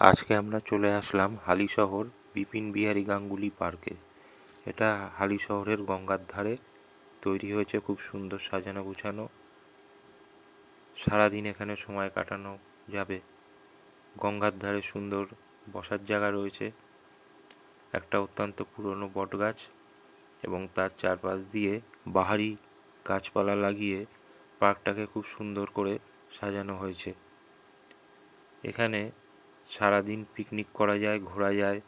আজকে আমরা চলে আসলাম হালিশহর বিপিন বিহারী গাঙ্গুলি পার্কে। এটা হালিশহরের গঙ্গার ধারে। তৈরি হয়েছে খুব সুন্দর সাজানো গুছানো। সারাদিন এখানে সময় কাটানো যাবে। গঙ্গার ধারে সুন্দর বসার জায়গা রয়েছে। একটা অত্যন্ত পুরনো বটগাছ এবং তার চারপাশ দিয়ে বাহারি গাছপালা লাগিয়ে পার্কটাকে খুব সুন্দর করে সাজানো হয়েছে। এখানে সারাদিন পিকনিক করা যায়, ঘোরা যায়।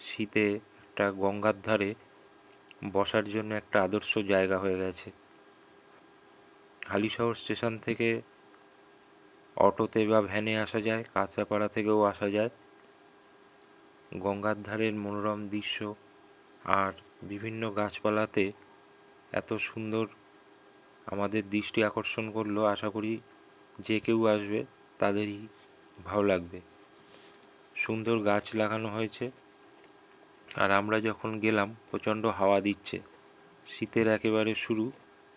শীতে একটা গঙ্গার ধারে বসার জন্য একটা আদর্শ জায়গা হয়ে গেছে। হালিশহর স্টেশন থেকে অটোতে বা ভ্যানে আসা যায় কাঁচরাপাড়া থেকেও আসা যায়। গঙ্গার ধারের মনোরম দৃশ্য আর বিভিন্ন গাছপালাতে এত সুন্দর আমাদের দৃষ্টি আকর্ষণ করল। আশা করি যে কেউ আসবে, তাদেরই ভালো লাগবে। সুন্দর গাছ লাগানো হয়েছে। আর আমরা যখন গেলাম, প্রচণ্ড হাওয়া দিচ্ছে। শীতের একেবারে শুরু,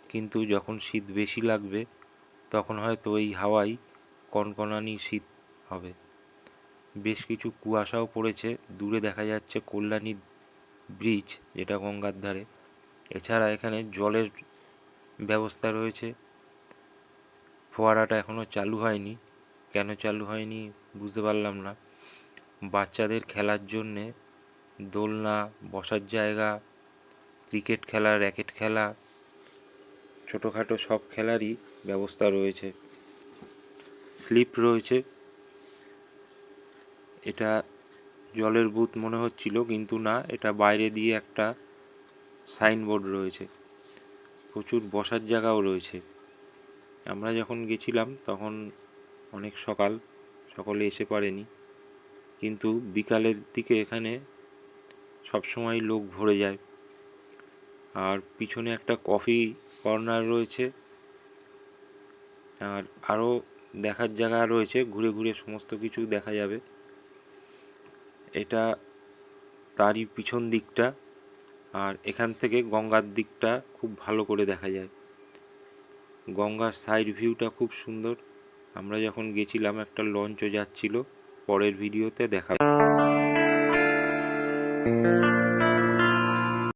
কিন্তু যখন শীত বেশি লাগবে, তখন হয়তো এই হাওয়াই কনকনানি শীত হবে। বেশ কিছু কুয়াশাও পড়েছে। দূরে দেখা যাচ্ছে কল্যাণী ব্রিজ, যেটা গঙ্গার ধারে। এছাড়া এখানে জলের ব্যবস্থা রয়েছে। ফোয়ারাটা এখনও চালু হয়নি। কেন চালু হয়নি বুঝতে পারলাম না। বাচ্চাদের খেলার জন্যে দোলনা, বসার জায়গা, ক্রিকেট খেলা, র্যাকেট খেলা, ছোটোখাটো সব খেলারই ব্যবস্থা রয়েছে। স্লিপ রয়েছে। এটা জলের বুথ মনে হচ্ছিল, কিন্তু না, এটা বাইরে দিয়ে একটা সাইনবোর্ড রয়েছে। প্রচুর বসার জায়গাও রয়েছে। আমরা যখন গেছিলাম, তখন অনেক সকাল, সকলে এসে পারেনি। কিন্তু বিকালের দিকে এখানে সবসময় লোক ভরে যায়। আর পিছনে একটা কফি কর্নার রয়েছে। আর আরও দেখার জায়গা রয়েছে, ঘুরে ঘুরে সমস্ত কিছু দেখা যাবে। এটা তারই পিছন দিকটা। আর এখান থেকে গঙ্গার দিকটা খুব ভালো করে দেখা যায়। গঙ্গার সাইড ভিউটা খুব সুন্দর। আমরা যখন গেছিলাম, একটা লঞ্চও যাচ্ছিল। পরের ভিডিওতে দেখা